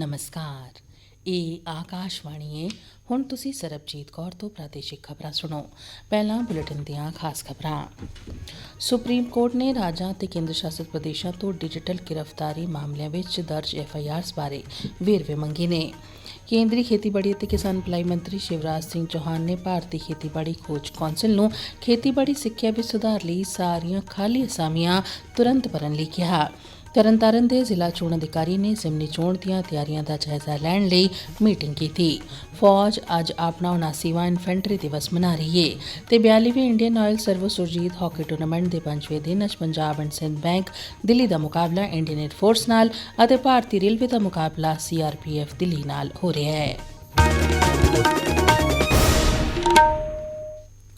ਨਮਸਕਾਰ। ਇਹ ਆਕਾਸ਼ਵਾਣੀ ਹੈ ਹੁਣ ਤੁਸੀਂ ਸਰਬਜੀਤ ਕੌਰ ਤੋਂ ਪ੍ਰਾਦੇਸ਼ਿਕ ਖਬਰਾਂ ਸੁਣੋ। ਪਹਿਲਾਂ ਬੁਲੇਟਿਨ ਦੀਆਂ ਖਾਸ ਖਬਰਾਂ। ਸੁਪਰੀਮ ਕੋਰਟ ਨੇ ਰਾਜਾਂ ਤੇ ਕੇਂਦਰ ਸ਼ਾਸਿਤ ਪ੍ਰਦੇਸ਼ਾਂ ਤੋਂ ਡਿਜੀਟਲ ਗ੍ਰਿਫਤਾਰੀ ਮਾਮਲਿਆਂ ਵਿੱਚ ਦਰਜ ਐਫਆਈਆਰਸ ਬਾਰੇ ਵੇਰਵੇ ਮੰਗੇ ਨੇ। ਕੇਂਦਰੀ ਖੇਤੀਬਾੜੀ ਅਤੇ ਕਿਸਾਨ ਭਲਾਈ ਮੰਤਰੀ ਸ਼ਿਵਰਾਜ ਸਿੰਘ ਚੌਹਾਨ ਨੇ ਭਾਰਤੀ ਖੇਤੀਬਾੜੀ ਖੋਜ ਕੌਂਸਲ ਨੂੰ ਖੇਤੀਬਾੜੀ ਸਿੱਖਿਆ ਵਿੱਚ ਸੁਧਾਰ ਲਈ ਸਾਰੀਆਂ ਖਾਲੀ ਅਸਾਮੀਆਂ ਤੁਰੰਤ ਭਰਨ ਲਈ ਕਿਹਾ। ਤਰਨਤਾਰਨ ਦੇ ਜ਼ਿਲ੍ਹਾ ਚੋਣ ਅਧਿਕਾਰੀ ਨੇ ਜ਼ਿਮਨੀ ਚੋਣ ਦੀਆਂ ਤਿਆਰੀਆਂ ਦਾ ਜਾਇਜ਼ਾ ਲੈਣ ਲਈ ਮੀਟਿੰਗ ਕੀਤੀ। ਫੌਜ ਅੱਜ ਆਪਣਾ 79ਵਾਂ ਇਨਫੈਂਟਰੀ ਦਿਵਸ ਮਨਾ ਰਹੀ ਹੈ ਤੇ 42ਵੇਂ Indian Oil Servo Surjit hockey tournament ਦੇ ਪੰਜਵੇਂ ਦਿਨ ਅੱਜ ਪੰਜਾਬ ਐਂਡ ਸਿੰਧ ਬੈਂਕ, ਦਿੱਲੀ ਦਾ ਮੁਕਾਬਲਾ ਇੰਡੀਅਨ ਏਅਰ ਫੋਰਸ ਨਾਲ ਅਤੇ ਭਾਰਤੀ ਰੇਲਵੇ ਦਾ ਮੁਕਾਬਲਾ ਸੀਆਰਪੀਐਫ ਦਿੱਲੀ ਨਾਲ ਹੋ ਰਿਹਾ ਹੈ।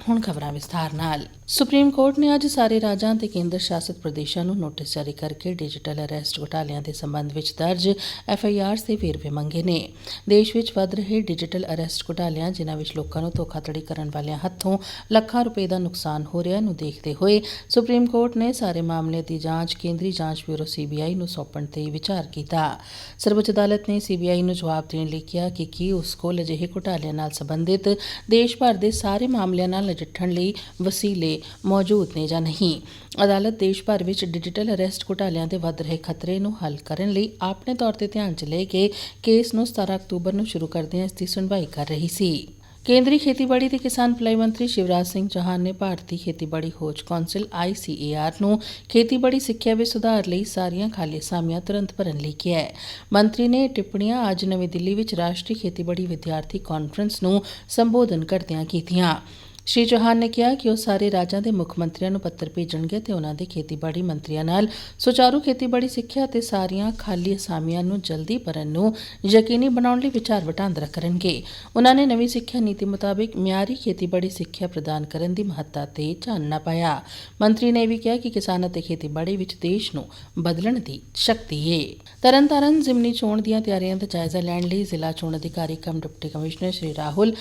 ਹੁਣ ਖਬਰਾਂ ਵਿਸਥਾਰ ਨਾਲ। ਸੁਪਰੀਮ ਕੋਰਟ ਨੇ ਅੱਜ ਸਾਰੇ ਰਾਜਾਂ ਤੇ ਕੇਂਦਰ ਸ਼ਾਸਿਤ ਪ੍ਰਦੇਸ਼ਾਂ ਨੂੰ ਨੋਟਿਸ ਜਾਰੀ ਕਰਕੇ ਡਿਜੀਟਲ ਅਰੈਸਟ ਘੁਟਾਲਿਆਂ ਦੇ ਸੰਬੰਧ ਵਿੱਚ ਦਰਜ ਐਫਆਈਆਰਸ ਦੇ ਵੇਰਵੇ ਮੰਗੇ ਨੇ। ਦੇਸ਼ ਵਿੱਚ ਵੱਧ ਰਹੇ ਡਿਜੀਟਲ ਅਰੈਸਟ ਘੁਟਾਲਿਆਂ, ਜਿਨ੍ਹਾਂ ਵਿੱਚ ਲੋਕਾਂ ਨੂੰ ਧੋਖਾਧੜੀ ਕਰਨ ਵਾਲਿਆਂ ਹੱਥੋਂ ਲੱਖਾਂ ਰੁਪਏ ਦਾ ਨੁਕਸਾਨ ਹੋ ਰਿਹਾ ਨੂੰ ਦੇਖਦੇ ਹੋਏ ਸੁਪਰੀਮ ਕੋਰਟ ਨੇ ਸਾਰੇ ਮਾਮਲੇ ਦੀ ਜਾਂਚ, ਕੇਂਦਰੀ ਜਾਂਚ ਬਿਊਰੋ ਸੀਬੀਆਈ ਨੂੰ ਸੌਂਪਣ ਤੇ ਵਿਚਾਰ ਕੀਤਾ। ਸਰਵਉੱਚ ਅਦਾਲਤ ਨੇ ਸੀਬੀਆਈ ਨੂੰ ਜਵਾਬ ਦੇਣ ਲਈ ਕਿਹਾ ਕਿ ਕੀ ਉਸ ਕੋਲ ਅਜਿਹੇ ਘੁਟਾਲਿਆਂ ਨਾਲ ਸੰਬੰਧਿਤ ਦੇਸ਼ ਭਰ ਦੇ ਸਾਰੇ ਮਾਮਲਿਆਂ ਨਾਲ ਨਜਿੱਠਣ ਲਈ ਵਸੀਲੇ ਮੌਜੂਦ ਨੇ ਜਾਂ ਨਹੀਂ। ਅਦਾਲਤ ਦੇਸ਼ ਭਰ ਵਿੱਚ ਡਿਜੀਟਲ ਅਰੈਸਟ ਘੁਟਾਲਿਆਂ ਦੇ ਵੱਧ ਰਹੇ ਖਤਰੇ ਨੂੰ ਹੱਲ ਕਰਨ ਲਈ ਆਪਣੇ ਤੌਰ ਤੇ ਧਿਆਨ 'ਚ ਲੈ ਕੇ ਕੇਸ ਨੂੰ 17 ਅਕਤੂਬਰ ਨੂੰ ਸ਼ੁਰੂ ਕਰਦਿਆਂ ਇਸ ਦੀ ਸੁਣਵਾਈ ਕਰ ਰਹੀ ਸੀ। ਕੇਂਦਰੀ ਖੇਤੀਬਾੜੀ ਤੇ ਕਿਸਾਨ ਭਲਾਈ ਮੰਤਰੀ ਸ਼ਿਵਰਾਜ ਸਿੰਘ ਚੌਹਾਨ ਨੇ ਭਾਰਤੀ ਖੇਤੀਬਾੜੀ ਖੋਜ ਕੌਂਸਲ ICAR ਨੂੰ ਖੇਤੀਬਾੜੀ ਸਿੱਖਿਆ ਵਿੱਚ ਸੁਧਾਰ ਲਈ ਸਾਰੀਆਂ ਖਾਲੀ ਅਸਾਮੀਆਂ ਤੁਰੰਤ ਭਰਨ ਲਈ ਕਿਹਾ ਹੈ। ਮੰਤਰੀ ਨੇ ਇਹ ਟਿੱਪਣੀਆਂ ਅੱਜ ਨਵੀਂ ਦਿੱਲੀ ਵਿੱਚ ਰਾਸ਼ਟਰੀ ਖੇਤੀਬਾੜੀ ਵਿਦਿਆਰਥੀ ਕਾਨਫਰੰਸ ਨੂੰ ਸੰਬੋਧਨ ਕਰਦਿਆਂ ਕੀਤੀਆਂ। ਸ਼੍ਰੀ ਚੌਹਾਨ ਨੇ ਕਿਹਾ ਕਿ ਉਹ ਸਾਰੇ ਰਾਜਾਂ ਦੇ ਮੁੱਖ ਮੰਤਰੀਆਂ ਨੂੰ ਪੱਤਰ ਭੇਜਣਗੇ ਤੇ ਉਹਨਾਂ ਦੇ ਖੇਤੀਬਾੜੀ ਮੰਤਰੀਆਂ ਨਾਲ ਸੁਚਾਰੂ ਖੇਤੀਬਾੜੀ ਸਿੱਖਿਆ ਤੇ ਸਾਰੀਆਂ ਖਾਲੀ ਅਸਾਮੀਆਂ ਨੂੰ ਜਲਦੀ ਭਰਨ ਨੂੰ ਯਕੀਨੀ ਬਣਾਉਣ ਲਈ ਵਿਚਾਰ ਵਟਾਂਦਰਾ ਕਰਨਗੇ। ਉਹਨਾਂ ਨੇ ਨਵੀਂ ਸਿੱਖਿਆ ਨੀਤੀ ਮੁਤਾਬਿਕ ਮਿਆਰੀ ਖੇਤੀਬਾੜੀ ਸਿੱਖਿਆ ਪ੍ਰਦਾਨ ਕਰਨ ਦੀ ਮਹੱਤਤਾ ਤੇ ਚਾਨਣਾ ਪਾਇਆ। ਮੰਤਰੀ ਨੇ ਇਹ ਵੀ ਕਿਹਾ ਕਿ ਕਿਸਾਨ ਅਤੇ ਖੇਤੀਬਾੜੀ ਵਿੱਚ ਦੇਸ਼ ਨੂੰ ਬਦਲਣ ਦੀ ਸ਼ਕਤੀ ਹੈ ਤਰਨਤਾਰਨ, ਜ਼ਿਮਨੀ ਚੋਣ ਦੀਆਂ ਤਿਆਰੀਆਂ ਦਾ ਜਾਇਜ਼ਾ ਲੈਣ ਲਈ ਜ਼ਿਲ੍ਹਾ ਚੋਣ ਅਧਿਕਾਰੀ cum deputy commissioner Shri Rahul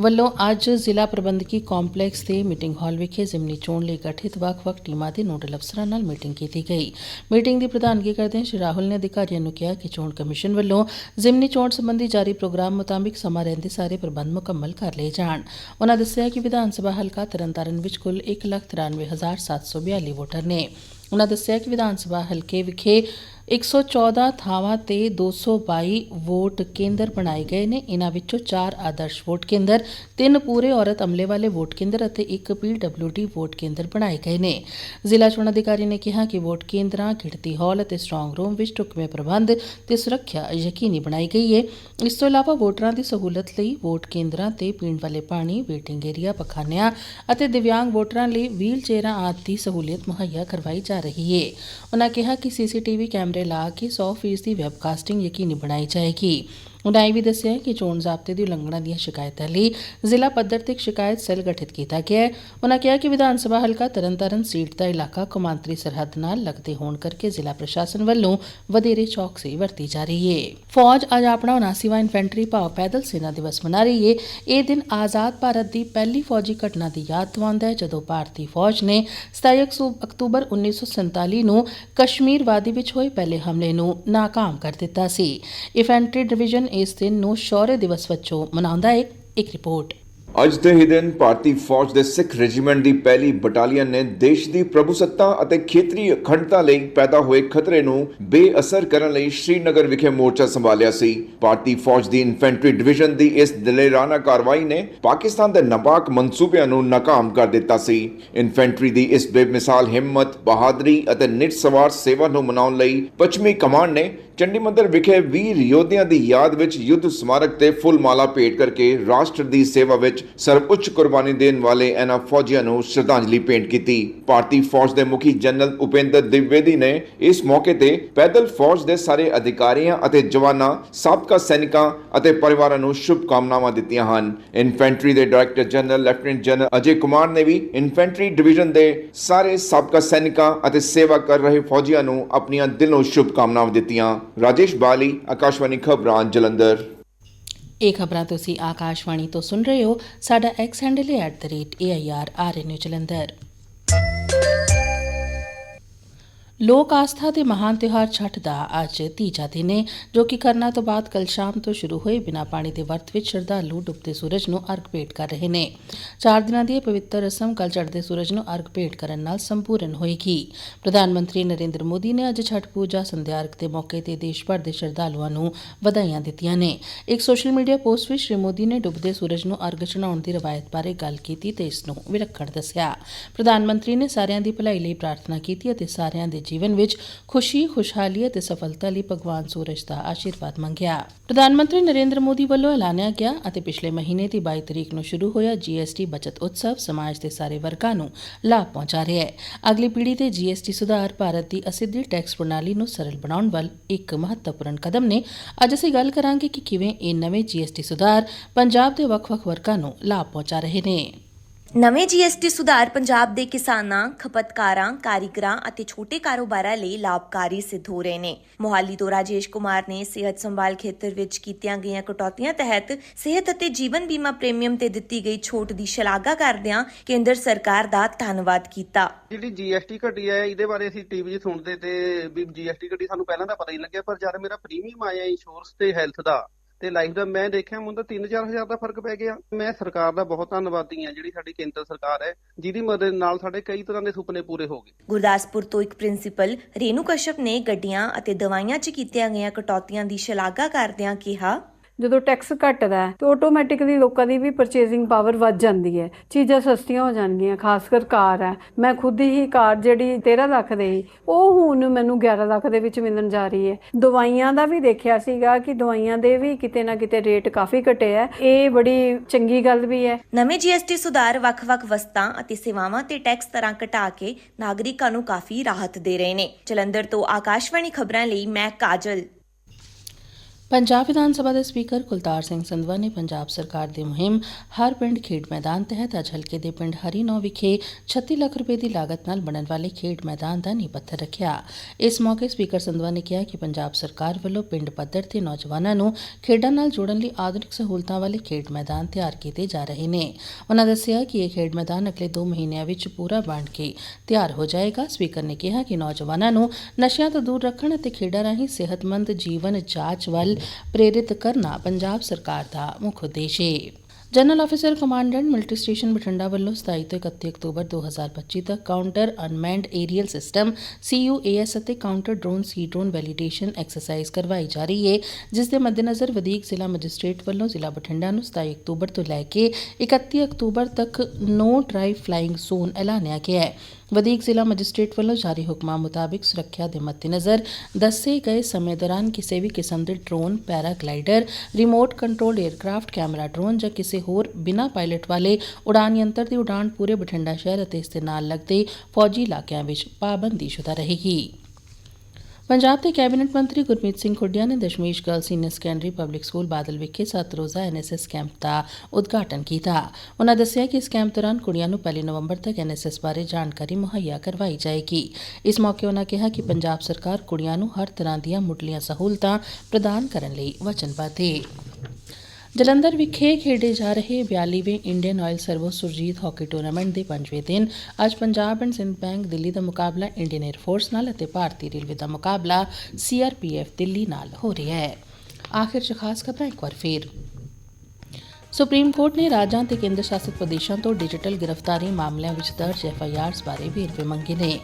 ਵੱਲੋਂ ਅੱਜ ਜ਼ਿਲ੍ਹਾ ਪ੍ਰਬੰਧਕੀ ਕੰਪਲੈਕਸ ਦੇ ਮੀਟਿੰਗ ਹਾਲ ਵਿਖੇ ਜ਼ਿਮਨੀ ਚੋਣ ਲਈ ਗਠਿਤ ਵੱਖ-ਵੱਖ ਟੀਮਾਂ ਦੇ ਨੋਡਲ ਅਫਸਰਾਂ ਨਾਲ ਮੀਟਿੰਗ ਕੀਤੀ ਗਈ। ਮੀਟਿੰਗ ਦੀ ਪ੍ਰਧਾਨਗੀ ਕਰਦਿਆਂ ਸ਼੍ਰੀ ਰਾਹੁਲ ਨੇ ਅਧਿਕਾਰੀਆਂ ਨੂੰ ਕਿਹਾ ਕਿ ਚੋਣ ਕਮਿਸ਼ਨ ਵੱਲੋਂ ਜ਼ਿਮਨੀ ਚੋਣ ਸੰਬੰਧੀ ਜਾਰੀ ਪ੍ਰੋਗਰਾਮ ਮੁਤਾਬਿਕ ਸਮਾਂ ਰਹਿੰਦੇ ਸਾਰੇ ਪ੍ਰਬੰਧ ਮੁਕੰਮਲ ਕਰ ਲਏ ਜਾਣ। ਉਹਨਾਂ ਦੱਸਿਆ ਕਿ ਵਿਧਾਨ ਸਭਾ ਹਲਕਾ ਤਰਨਤਾਰਨ ਵਿੱਚ ਕੁੱਲ 193742 ਵੋਟਰ ਨੇ। ਉਹਨਾਂ ਦੱਸਿਆ ਕਿ ਵਿਧਾਨ ਸਭਾ ਹਲਕੇ ਵਿਖੇ 114 ਥਾਵਾਂ ਤੇ 222 ਵੋਟ ਕੇਂਦਰ ਬਣਾਏ ਗਏ ਨੇ। ਇਹਨਾਂ ਵਿੱਚੋਂ 4 ਆਦਰਸ਼ ਵੋਟ ਕੇਂਦਰ, ਤਿੰਨ ਪੂਰੇ ਔਰਤ ਅਮਲੇ ਵਾਲੇ ਵੋਟ ਕੇਂਦਰ ਅਤੇ ਇੱਕ ਪੀਡਬਲਯੂਡੀ ਵੋਟ ਕੇਂਦਰ ਬਣਾਏ ਗਏ ਨੇ। ਜ਼ਿਲ੍ਹਾ ਚੋਣ ਅਧਿਕਾਰੀ ਨੇ ਕਿਹਾ ਕਿ ਵੋਟ ਕੇਂਦਰਾਂ, ਗਿਣਤੀ ਹਾਲ ਅਤੇ ਸਟਰਾਂਗ ਰੂਮ ਵਿੱਚ ਢੁਕਵੇਂ ਪ੍ਰਬੰਧ ਤੇ ਸੁਰੱਖਿਆ ਯਕੀਨੀ ਬਣਾਈ ਗਈ ਹੈ ਇਸ ਤੋਂ ਇਲਾਵਾ ਵੋਟਰਾਂ ਦੀ ਸਹੂਲਤ ਲਈ ਵੋਟ ਕੇਂਦਰਾਂ ਤੇ ਪੀਣ ਵਾਲੇ ਪਾਣੀ, ਵੇਟਿੰਗ ਏਰੀਆ, ਪਖਾਨਿਆਂ ਅਤੇ ਦਿਵਿਆਂਗ ਵੋਟਰਾਂ ਲਈ ਵੀਲ ਚੇਅਰਾਂ ਆਦਿ ਦੀ ਸਹੂਲਤ ਮੁਹੱਈਆ ਕਰਵਾਈ ਜਾ ਰਹੀ ਹੈ ਉਹਨਾਂ ਕਿਹਾ ਕਿ ਸੀਸੀਟੀਵੀ ਕੈਮਰੇ ਲਾ ਕੇ 100% ਦੀ ਵੈਬਕਾਸਟਿੰਗ ਯਕੀਨੀ ਬਣਾਈ ਜਾਏਗੀ। ਉਨ੍ਹਾਂ ਇਹ ਵੀ ਦੱਸਿਆ ਕਿ ਚੋਣ ਜ਼ਾਬਤੇ ਦੀ ਉਲੰਘਣਾ ਦੀਆਂ ਸ਼ਿਕਾਇਤਾਂ ਲਈ ਜ਼ਿਲ੍ਹਾ ਪੱਧਰ ਤੇ ਇੱਕ ਸ਼ਿਕਾਇਤ ਸੈੱਲ ਗਠਿਤ ਕੀਤਾ ਗਿਆ ਹੈ। ਉਨ੍ਹਾਂ ਕਿਹਾ ਕਿ ਵਿਧਾਨ ਸਭਾ ਹਲਕਾ ਤਰਨਤਾਰਨ ਸੀਟ ਦਾ ਇਲਾਕਾ ਕੌਮਾਂਤਰੀ ਸਰਹੱਦ ਨਾਲ ਲੱਗਦੇ ਹੋਣ ਕਰਕੇ ਜ਼ਿਲ੍ਹਾ ਪ੍ਰਸ਼ਾਸਨ ਵੱਲੋਂ ਵਧੇਰੇ ਚੌਕਸੀ ਵਰਤੀ ਜਾ ਰਹੀ ਹੈ। ਫੌਜ ਅੱਜ ਆਪਣਾ 79ਵਾਂ ਇਨਫੈਂਟਰੀ ਭਾਵ ਪੈਦਲ ਸੈਨਾ ਦਿਵਸ ਮਨਾ ਰਹੀ ਹੈ। ਇਹ ਦਿਨ ਆਜ਼ਾਦ ਭਾਰਤ ਦੀ ਪਹਿਲੀ ਫੌਜੀ ਘਟਨਾ ਦੀ ਯਾਦ ਦਿਵਾਉਂਦਾ ਹੈ, ਜਦੋਂ ਭਾਰਤੀ ਫੌਜ ਨੇ 27 ਅਕਸੂ- ਅਕਤੂਬਰ 1947 ਨੂੰ ਕਸ਼ਮੀਰ ਵਾਦੀ ਵਿੱਚ ਹੋਏ ਪਹਿਲੇ ਹਮਲੇ ਨੂੰ ਨਾਕਾਮ ਕਰ ਦਿੱਤਾ ਸੀ। ਇਨਫੈਂਟਰੀ ਡਿਵੀਜ਼ਨ ਇਸ ਦਿਨ ਨੂੰ ਸ਼ੌਰਯ ਦਿਵਸ ਵਜੋਂ ਮਨਾਉਂਦਾ ਹੈ ਇੱਕ ਰਿਪੋਰਟ। ਅੱਜ ਦੇ ਹੀ ਦਿਨ ਭਾਰਤੀ ਫੌਜ ਦੇ ਸਿੱਖ ਰੈਜੀਮੈਂਟ ਦੀ ਪਹਿਲੀ ਬਟਾਲੀਅਨ ਨੇ ਦੇਸ਼ ਦੀ ਪ੍ਰਭੂਸੱਤਾ ਅਤੇ ਖੇਤਰੀ ਅਖੰਡਤਾ ਲਈ ਪੈਦਾ ਹੋਏ ਖਤਰੇ ਨੂੰ ਬੇਅਸਰ ਕਰਨ ਲਈ ਸ਼੍ਰੀਨਗਰ ਵਿਖੇ ਮੋਰਚਾ ਸੰਭਾਲਿਆ ਸੀ। ਭਾਰਤੀ ਫੌਜ ਦੀ ਇਨਫੈਂਟਰੀ ਡਿਵੀਜ਼ਨ ਦੀ ਇਸ ਦਲੇਰਾਨਾ ਕਾਰਵਾਈ ਨੇ ਪਾਕਿਸਤਾਨ ਦੇ ਨਾਪਾਕ ਮਨਸੂਬਿਆਂ ਨੂੰ ਨਾਕਾਮ ਕਰ ਦਿੱਤਾ ਸੀ। ਇਨਫੈਂਟਰੀ ਦੀ ਇਸ ਬੇਮਿਸਾਲ ਹਿੰਮਤ, ਬਹਾਦਰੀ ਅਤੇ ਨਿਤ ਸਵਾਰ ਸੇਵਾ ਨੂੰ ਮਨਾਉਣ ਲਈ ਪੱਛਮੀ ਕਮਾਂਡ ਨੇ ਚੰਡੀ ਮੰਦਰ ਵਿਖੇ ਵੀਰ ਯੋਧਿਆਂ ਦੀ ਯਾਦ ਵਿੱਚ ਯੁੱਧ ਸਮਾਰਕ ਤੇ ਫੁੱਲ ਮਾਲਾ ਭੇਟ ਕਰਕੇ ਰਾਸ਼ਟਰ ਦੀ ਸੇਵਾ ਵਿੱਚ ਸਰਵਉੱਚ ਕੁਰਬਾਨੀ ਦੇਣ ਵਾਲੇ ਇਹਨਾਂ ਫੌਜੀਆਂ ਨੂੰ ਸ਼ਰਧਾਂਜਲੀ ਭੇਂਟ ਕੀਤੀ। ਭਾਰਤੀ ਫੌਜ ਦੇ ਮੁਖੀ ਜਨਰਲ ਉਪੇਂਦਰ ਦਿਵੇਦੀ ਨੇ ਇਸ ਮੌਕੇ ਤੇ ਪੈਦਲ ਫੌਜ ਦੇ ਸਾਰੇ ਅਧਿਕਾਰੀਆਂ ਅਤੇ ਜਵਾਨਾਂ, ਸਾਬਕਾ ਸੈਨਿਕਾਂ ਅਤੇ ਪਰਿਵਾਰਾਂ ਨੂੰ ਸ਼ੁਭ ਕਾਮਨਾਵਾਂ ਦਿੱਤੀਆਂ ਹਨ। ਇਨਫੈਂਟਰੀ ਦੇ director general lieutenant general Ajay Kumar ਨੇ ਵੀ ਇਨਫੈਂਟਰੀ ਡਿਵੀਜ਼ਨ ਦੇ ਸਾਰੇ ਸਾਬਕਾ ਸੈਨਿਕਾਂ ਅਤੇ ਸੇਵਾ ਕਰ ਰਹੇ ਫੌਜੀਆਂ ਨੂੰ ਆਪਣੀਆਂ ਦਿਲੋਂ ਸ਼ੁਭ ਕਾਮਨਾਵਾਂ ਦਿੱਤੀਆਂ। ਰਾਜੇਸ਼ ਬਾਲੀ, ਆਕਾਸ਼ਵਾਣੀ ਖਬਰਾਂ, ਜਲੰਧਰ। ਇਹ ਖਬਰਾਂ ਤੁਸੀਂ ਆਕਾਸ਼ਵਾਣੀ ਤੋਂ ਸੁਣ ਰਹੇ ਹੋ। ਸਾਡਾ ਐਕਸ ਹੈਂਡਲ ਹੈ @air ਲੋਕ ਆਸਥਾ ਦੇ ਮਹਾਨ ਤਿਉਹਾਰ ਛਠ ਦਾ ਅੱਜ ਤੀਜਾ ਦਿਨ ਹੈ, ਜੋ ਕਿ ਕਰਨਾ ਤੋਂ ਬਾਅਦ ਕੱਲ ਸ਼ਾਮ ਤੋਂ ਸ਼ੁਰੂ ਹੋਏ ਬਿਨਾਂ ਪਾਣੀ ਦੇ ਵਰਤ ਵਿੱਚ ਸ਼ਰਧਾਲੂ ਡੁੱਬਦੇ ਸੂਰਜ ਨੂੰ ਅਰਘ ਭੇਟ ਕਰ ਰਹੇ ਨੇ। ਚਾਰ ਦਿਨਾਂ ਦੀ ਇਹ ਪਵਿੱਤਰ ਰਸਮ ਕੱਲ ਚੜ੍ਹਦੇ ਸੂਰਜ ਨੂੰ ਅਰਗ ਭੇਟ ਕਰਨ ਨਾਲ ਸੰਪੂਰਨ ਹੋਏਗੀ। ਪ੍ਰਧਾਨ ਮੰਤਰੀ ਨਰਿੰਦਰ ਮੋਦੀ ਨੇ ਅੱਜ ਛਠ ਪੂਜਾ ਸੰਧਿਆ ਅਰਗ ਦੇ ਮੌਕੇ ਤੇ ਦੇਸ਼ ਭਰ ਦੇ ਸ਼ਰਧਾਲੂਆਂ ਨੂੰ ਵਧਾਈਆਂ ਦਿੱਤੀਆਂ ਨੇ। ਇੱਕ ਸੋਸ਼ਲ ਮੀਡੀਆ ਪੋਸਟ ਵਿੱਚ ਸ਼੍ਰੀ ਮੋਦੀ ਨੇ ਡੁੱਬਦੇ ਸੂਰਜ ਨੂੰ ਅਰਗ ਚੜਾਉਣ ਦੀ ਰਵਾਇਤ ਬਾਰੇ ਗੱਲ ਕੀਤੀ ਤੇ ਇਸ ਨੂੰ ਵਿਲੱਖਣ ਦੱਸਿਆ। ਪ੍ਰਧਾਨ ਮੰਤਰੀ ਨੇ ਸਾਰਿਆਂ ਦੀ ਭਲਾਈ ਲਈ ਪ੍ਰਾਰਥਨਾ ਕੀਤੀ ਅਤੇ ਸਾਰਿਆਂ ਦੇ ਜੀਵਨ ਵਿੱਚ ਖੁਸ਼ੀ, ਖੁਸ਼ਹਾਲੀ ਅਤੇ ਸਫਲਤਾ ਲਈ ਭਗਵਾਨ ਸੂਰਜ ਦਾ ਆਸ਼ੀਰਵਾਦ ਮੰਗਿਆ। ਪ੍ਰਧਾਨ ਮੰਤਰੀ ਨਰਿੰਦਰ ਮੋਦੀ ਵੱਲੋਂ ਐਲਾਨਿਆ ਗਿਆ ਅਤੇ ਪਿਛਲੇ ਮਹੀਨੇ ਦੀ 22 ਤਰੀਕ ਨੂੰ ਸ਼ੁਰੂ ਹੋਇਆ ਜੀਐਸਟੀ ਬਚਤ ਉਤਸਵ, ਸਮਾਜ ਦੇ ਸਾਰੇ ਵਰਗਾਂ ਨੂੰ ਲਾਭ ਪਹੁੰਚਾ ਰਿਹਾ ਹੈ। ਅਗਲੀ ਪੀੜ੍ਹੀ ਤੇ ਜੀਐਸਟੀ ਸੁਧਾਰ ਭਾਰਤ ਦੀ ਅਸਿੱਧੀ ਟੈਕਸ ਪ੍ਰਣਾਲੀ ਨੂੰ ਸਰਲ ਬਣਾਉਣ ਵੱਲ ਇੱਕ ਮਹੱਤਵਪੂਰਨ ਕਦਮ ਨੇ। ਅੱਜ ਅਸੀਂ ਗੱਲ ਕਰਾਂਗੇ ਕਿ ਕਿਵੇਂ ਇਹ ਨਵੇਂ ਜੀਐਸਟੀ ਸੁਧਾਰ ਪੰਜਾਬ ਦੇ ਵੱਖ-ਵੱਖ ਵਰਗਾਂ ਨੂੰ ਲਾਭ ਪਹੁੰਚਾ ਰਹੇ ਨੇ। ਨਵੇਂ ਜੀਐਸਟੀ ਸੁਧਾਰ ਪੰਜਾਬ ਦੇ ਕਿਸਾਨਾਂ, ਖਪਤਕਾਰਾਂ, ਕਾਰੀਗਰਾਂ ਅਤੇ ਛੋਟੇ ਕਾਰੋਬਾਰਾਂ ਲਈ ਲਾਭਕਾਰੀ ਸਿੱਧ ਹੋ ਰਹੇ ਨੇ। ਮੋਹਾਲੀ ਤੋਂ ਰਾਜੇਸ਼ ਕੁਮਾਰ ਨੇ ਸਿਹਤ ਸੰਭਾਲ ਖੇਤਰ ਵਿੱਚ ਕੀਤੀਆਂ ਗਈਆਂ ਕਟੌਤੀਆਂ ਤਹਿਤ ਸਿਹਤ ਅਤੇ ਜੀਵਨ ਬੀਮਾ ਪ੍ਰੀਮੀਅਮ ਤੇ ਦਿੱਤੀ ਗਈ ਛੋਟ ਦੀ ਸ਼ਲਾਘਾ ਕਰਦਿਆਂ ਕੇਂਦਰ ਸਰਕਾਰ ਦਾ ਧੰਨਵਾਦ ਕੀਤਾ। ਜਿਹੜੀ ਜੀਐਸਟੀ ਘਟੀ ਹੈ ਇਹਦੇ ਬਾਰੇ ਅਸੀਂ ਟੀਵੀ 'ਚ ਸੁਣਦੇ ਤੇ ਵੀ ਜੀਐਸਟੀ ਘਟੀ ਸਾਨੂੰ ਪਹਿਲਾਂ ਤਾਂ ਪਤਾ ਹੀ ਲੱਗਿਆ ਪਰ ਜਦ ਮੇਰਾ ਪ੍ਰੀਮੀਅਮ ਆਇਆ ਇੰਸ਼ੋਰੈਂਸ ਤੇ ਹੈਲਥ ਦਾ ਤੇ ਲਾਈਫ ਦਾ ਮੈਂ ਦੇਖਿਆ ਮੈਨੂੰ ਤਾਂ 3-4 ਹਜ਼ਾਰ ਦਾ ਫ਼ਰਕ ਪੈ ਗਿਆ। ਮੈਂ ਸਰਕਾਰ ਦਾ ਬਹੁਤ ਧੰਨਵਾਦੀ ਹਾਂ, ਜਿਹੜੀ ਸਾਡੀ ਕੇਂਦਰ ਸਰਕਾਰ ਹੈ, ਜਿਹਦੀ ਮਦਦ ਨਾਲ ਸਾਡੇ ਕਈ ਤਰ੍ਹਾਂ ਦੇ ਸੁਪਨੇ ਪੂਰੇ ਹੋ ਗਏ। ਗੁਰਦਾਸਪੁਰ ਤੋਂ ਇੱਕ ਪ੍ਰਿੰਸੀਪਲ ਰੇਨੂ ਕਸ਼ਪ ਨੇ ਗੱਡੀਆਂ ਅਤੇ ਦਵਾਈਆਂ 'ਚ ਕੀਤੀਆਂ ਗਈਆਂ ਕਟੌਤੀਆਂ ਦੀ ਸ਼ਲਾਘਾ ਕਰਦਿਆਂ ਕਿਹਾ ਜਦੋਂ ਟੈਕਸ ਘਟਦਾ ਹੈ, ਤੇ ਆਟੋਮੈਟਿਕਲੀ ਲੋਕਾਂ ਦੀ ਵੀ ਪਰਚੇਸਿੰਗ ਪਾਵਰ ਵੱਧ ਜਾਂਦੀ ਹੈ। ਚੀਜ਼ਾਂ ਸਸਤੀਆਂ ਹੋ ਜਾਣਗੀਆਂ, ਖਾਸ ਕਰ ਕਾਰ ਹੈ। ਮੈਂ ਖੁਦ ਹੀ ਕਾਰ ਜਿਹੜੀ 13 ਲੱਖ ਦੇ ਉਹ ਹੁਣ ਮੈਨੂੰ 11 ਲੱਖ ਦੇ ਵਿੱਚ ਮਿਲਣ ਜਾ ਰਹੀ ਹੈ। ਦਵਾਈਆਂ ਦਾ ਵੀ ਦੇਖਿਆ ਸੀਗਾ ਕਿ ਦਵਾਈਆਂ ਦੇ ਵੀ ਕਿਤੇ ਨਾ ਕਿਤੇ ਰੇਟ ਕਾਫੀ ਘਟੇ ਹੈ। ਇਹ ਬੜੀ ਚੰਗੀ ਗੱਲ ਵੀ ਹੈ। ਨਵੇਂ ਜੀਐਸਟੀ ਸੁਧਾਰ ਵੱਖ-ਵੱਖ ਵਸਤਾਂ ਅਤੇ ਸੇਵਾਵਾਂ ਤੇ ਟੈਕਸ ਤਰ੍ਹਾਂ ਘਟਾ ਕੇ ਨਾਗਰਿਕਾਂ ਨੂੰ ਕਾਫੀ ਰਾਹਤ ਦੇ ਰਹੇ ਨੇ। ਜਲੰਧਰ ਤੋਂ ਆਕਾਸ਼ਵਾਣੀ ਖਬਰਾਂ ਲਈ ਮੈਂ ਕਾਜਲ। ਪੰਜਾਬ ਵਿਧਾਨ ਸਭਾ ਦੇ ਸਪੀਕਰ ਕੁਲਤਾਰ ਸਿੰਘ ਸੰਧਵਾ ਨੇ ਪੰਜਾਬ ਸਰਕਾਰ ਦੀ ਮੁਹਿੰਮ ਹਰ ਪਿੰਡ ਖੇਡ ਮੈਦਾਨ ਤਹਿਤ ਅੱਜ ਹਲਕੇ ਦੇ ਪਿੰਡ ਹਰੀਨੌ ਵਿਖੇ 36 ਲੱਖ ਰੁਪਏ ਦੀ ਲਾਗਤ ਨਾਲ ਬਣਨ ਵਾਲੇ ਖੇਡ ਮੈਦਾਨ ਦਾ ਨੀਂਹ ਪੱਥਰ ਰੱਖਿਆ। ਇਸ ਮੌਕੇ ਸਪੀਕਰ ਸੰਧਵਾ ਨੇ ਕਿਹਾ ਕਿ ਪੰਜਾਬ ਸਰਕਾਰ ਵੱਲੋਂ ਪਿੰਡ ਪੱਧਰ ਤੇ ਨੌਜਵਾਨਾਂ ਨੂੰ ਖੇਡਾਂ ਨਾਲ ਜੋੜਨ ਲਈ ਆਧੁਨਿਕ ਸਹੂਲਤਾਂ ਵਾਲੇ ਖੇਡ ਮੈਦਾਨ ਤਿਆਰ ਕੀਤੇ ਜਾ ਰਹੇ ਨੇ। ਉਹਨਾਂ ਦੱਸਿਆ ਕਿ ਇਹ ਖੇਡ ਮੈਦਾਨ ਅਗਲੇ 2 ਮਹੀਨਿਆਂ ਵਿੱਚ ਪੂਰਾ ਬਣ ਕੇ ਤਿਆਰ ਹੋ ਜਾਏਗਾ। ਸਪੀਕਰ ਨੇ ਕਿਹਾ ਕਿ ਨੌਜਵਾਨਾਂ ਨੂੰ ਨਸ਼ਿਆਂ ਤੋਂ ਦੂਰ ਰੱਖਣ ਅਤੇ ਖੇਡਾਂ ਰਾਹੀਂ ਸਿਹਤਮੰਦ ਜੀਵਨ, ਜਾਂਚ ਵੱਲ ਪ੍ਰੇਰਿਤ ਕਰਨਾ ਪੰਜਾਬ ਸਰਕਾਰ ਦਾ ਮੁੱਖ ਉਦੇਸ਼ ਹੈ general officer commandant military station Bathinda ਵੱਲੋਂ 27 ਤੋਂ 31 ਅਕਤੂਬਰ 2025 ਤੱਕ counter unmanned aerial system CUAS ਅਤੇ counter drone C drone validation exercise ਕਰਵਾਈ ਜਾ ਰਹੀ ਹੈ ਜਿਸ ਦੇ ਮੱਦੇਨਜ਼ਰ ਵਧੀਕ ਜ਼ਿਲ੍ਹਾ ਮੈਜਿਸਟ੍ਰੇਟ ਵੱਲੋਂ ਜ਼ਿਲ੍ਹਾ ਬਠਿੰਡਾ ਨੂੰ 27 ਅਕਤੂਬਰ ਤੋਂ ਲੈ ਕੇ 31 ਅਕਤੂਬਰ ਤੱਕ ਨੋ ਡਰਾਈਵ ਫਲਾਈਂਗ ਜ਼ੋਨ ਐਲਾਨਿਆ ਗਿਆ ਹੈ। ਵਧੀਕ ਜ਼ਿਲ੍ਹਾ ਮੈਜਿਸਟ੍ਰੇਟ ਵੱਲੋਂ ਜਾਰੀ ਹੁਕਮਾਂ ਮੁਤਾਬਿਕ ਸੁਰੱਖਿਆ ਦੇ ਮੱਦੇਨਜ਼ਰ ਦੱਸੇ ਗਏ ਸਮੇਂ ਦੌਰਾਨ ਕਿਸੇ ਵੀ ਕਿਸਮ ਦੇ drone, paraglider, remote control aircraft camera drone ਜਾਂ ਕਿਸੇ ਹੋਰ ਬਿਨਾਂ ਪਾਇਲਟ ਵਾਲੇ ਉਡਾਨ ਯੰਤਰ ਦੀ ਉਡਾਨ ਪੂਰੇ ਬਠਿੰਡਾ ਸ਼ਹਿਰ ਅਤੇ ਇਸ ਦੇ ਨਾਲ ਲੱਗਦੇ ਫੌਜੀ ਇਲਾਕਿਆਂ ਵਿੱਚ ਪਾਬੰਦੀਸ਼ੁਦਾ ਰਹੇਗੀ। ਪੰਜਾਬ ਦੇ ਕੈਬਨਿਟ ਮੰਤਰੀ ਗੁਰਮੀਤ ਸਿੰਘ ਖੁੱਡੀਆ ਨੇ Dashmesh girl senior secondary public school Badal ਵਿਖੇ ਸੱਤ ਰੋਜ਼ਾ ਐਨਐਸਐਸ ਕੈਂਪ ਦਾ ਉਦਘਾਟਨ ਕੀਤਾ। ਉਹਨਾਂ ਦੱਸਿਆ ਕਿ ਇਸ ਕੈਂਪ ਦੌਰਾਨ ਕੁੜੀਆਂ ਨੂੰ ਪਹਿਲੀ ਨਵੰਬਰ ਤੱਕ ਐਨਐਸਐਸ ਬਾਰੇ ਜਾਣਕਾਰੀ ਮੁਹੱਈਆ ਕਰਵਾਈ ਜਾਏਗੀ। ਇਸ ਮੌਕੇ ਉਹਨਾਂ ਕਿਹਾ ਕਿ ਪੰਜਾਬ ਸਰਕਾਰ ਕੁੜੀਆਂ ਨੂੰ ਹਰ ਤਰ੍ਹਾਂ ਦੀਆਂ ਮੁੱਢਲੀਆਂ ਸਹੂਲਤਾਂ ਪ੍ਰਦਾਨ ਕਰਨ ਲਈ ਵਚਨਬੱਧ ਹੈ ਜਲੰਧਰ ਵਿਖੇ ਖੇਡੇ ਜਾ ਰਹੇ 42ਵੇਂ Indian Oil Servo Surjit hockey tournament ਦੇ ਪੰਜਵੇਂ ਦਿਨ, ਅੱਜ ਪੰਜਾਬ ਐਂਡ ਸਿੰਧ ਬੈਂਕ ਦਿੱਲੀ ਦਾ ਮੁਕਾਬਲਾ, ਇੰਡੀਅਨ 에ਅਰ ਫੋਰਸ ਨਾਲ ਅਤੇ ਭਾਰਤੀ ਰੇਲਵੇ ਦਾ ਮੁਕਾਬਲਾ ਸੀਆਰਪੀਐਫ ਦਿੱਲੀ ਨਾਲ ਹੋ ਰਿਹਾ ਹੈ। ਆਖਿਰ 'ਚ ਖਾਸ ਖਬਰਾਂ ਇੱਕ ਵਾਰ ਫੇਰ। ਸੁਪਰੀਮ ਕੋਰਟ ਨੇ ਰਾਜਾਂ ਤੇ ਕੇਂਦਰ ਸ਼ਾਸਿਤ ਪ੍ਰਦੇਸ਼ਾਂ ਤੋਂ ਡਿਜੀਟਲ ਗ੍ਰਿਫਤਾਰੀ ਮਾਮਲਿਆਂ ਵਿੱਚ ਦਰਜ ਐਫਆਈਆਰਸ ਬਾਰੇ ਵੇਰਵੇ ਮੰਗੇ ਨੇ।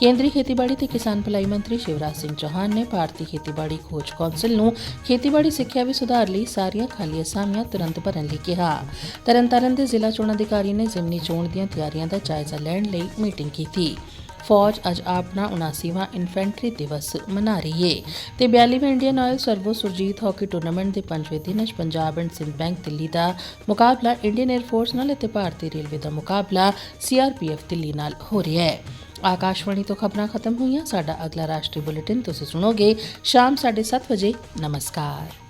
ਕੇਂਦਰੀ ਖੇਤੀਬਾੜੀ ਤੇ ਕਿਸਾਨ ਭਲਾਈ ਮੰਤਰੀ ਸ਼ਿਵਰਾਜ ਸਿੰਘ ਚੌਹਾਨ ਨੇ ਭਾਰਤੀ ਖੇਤੀਬਾੜੀ ਖੋਜ ਕੌਂਸਲ ਨੂੰ ਖੇਤੀਬਾੜੀ ਸਿੱਖਿਆ ਵਿੱਚ ਸੁਧਾਰ ਲਈ ਸਾਰੀਆਂ ਖਾਲੀ ਅਸਾਮੀਆਂ ਤੁਰੰਤ ਭਰਨ ਲਈ ਕਿਹਾ। ਤਰਨਤਾਰਨ ਦੇ ਜ਼ਿਲ੍ਹਾ ਚੋਣ ਅਧਿਕਾਰੀ ਨੇ ਜ਼ਿਮਨੀ ਚੋਣ ਦੀਆਂ ਤਿਆਰੀਆਂ ਦਾ ਜਾਇਜ਼ਾ ਲੈਣ ਲਈ ਮੀਟਿੰਗ ਕੀਤੀ। ਫੌਜ ਅੱਜ ਆਪਣਾ 79ਵਾਂ ਇਨਫੈਂਟਰੀ ਦਿਵਸ ਮਨਾ ਰਹੀ ਹੈ ਤੇ 42ਵਾਂ Indian Oil Servo Surjit hockey tournament ਦੇ ਪੰਜਵੇਂ ਦਿਨ ਅੱਜ ਪੰਜਾਬ ਐਂਡ ਸਿੰਧ ਬੈਂਕ ਦਿੱਲੀ ਦਾ ਮੁਕਾਬਲਾ, ਇੰਡੀਅਨ 에ਅਰ ਫੋਰਸ ਨਾਲ ਅਤੇ ਭਾਰਤੀ ਰੇਲਵੇ ਦਾ ਮੁਕਾਬਲਾ ਸੀਆਰਪੀਐਫ ਦਿੱਲੀ ਨਾਲ ਹੋ ਰਿਹਾ ਹੈ। ਆਕਾਸ਼ਵਾਣੀ ਤੋਂ ਖਬਰਾਂ ਖਤਮ ਹੋਈਆਂ। ਸਾਡਾ ਅਗਲਾ ਰਾਸ਼ਟਰੀ ਬੁਲੇਟਿਨ ਤੁਸੀਂ ਸੁਣੋਗੇ ਸ਼ਾਮ 7:30 ਵਜੇ। ਨਮਸਕਾਰ।